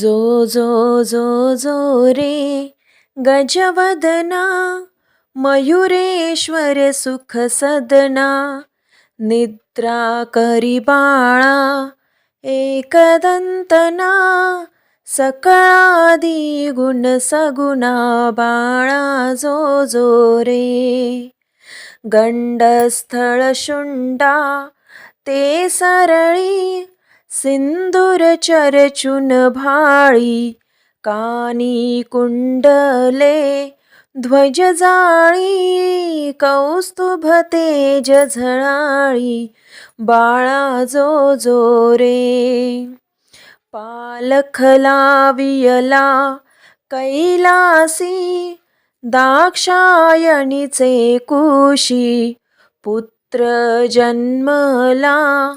जो जो जो जो रे गजवदना मयुरेश्वर सुख सदना निद्रा करी बाळा एकदंतना सकळादी गुण सगुणा बाळा जो जो रे गंडस्थळ शुंडा ते सरळी सिंदूर चरचून भाळी कानी कुंडले ध्वज जाळी कौस्तुभ तेज झळाळी बाळा जो जो रे. पालख लावियला कैलासी दाक्षायणीचे कुशी पुत्र जन्मला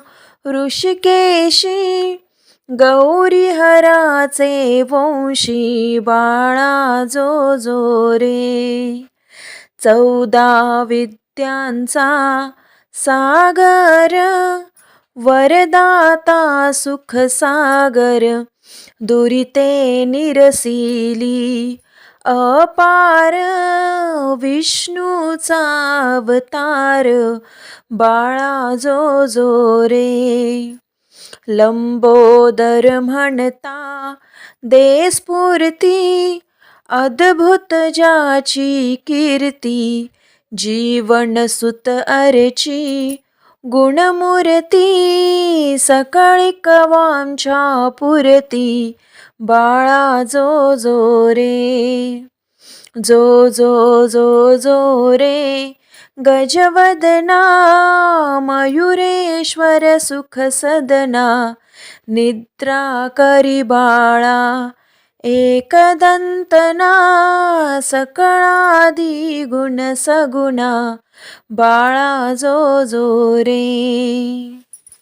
ऋषिकेशी गौरीहराचे वंशी बाळा जो जो रे. चौदा विद्यांचा सागर वरदाता सुख सागर दुरिते निरसिली अपार विष्णूचा अवतार बाळा जो जो रे. लंबोदर म्हणता दे स्फूर्ती अद्भुत ज्याची कीर्ती जीवन सुत अर्ची गुणमूर्ती सकाळी कवांच्या पुरती बाळा जो जो रे जो जो जो जो रे गजवदना मयुरेश्वर सुख सदना निद्रा करी बाळा एकदंतना सकळादी गुण सगुणा बाळा जो जो रे.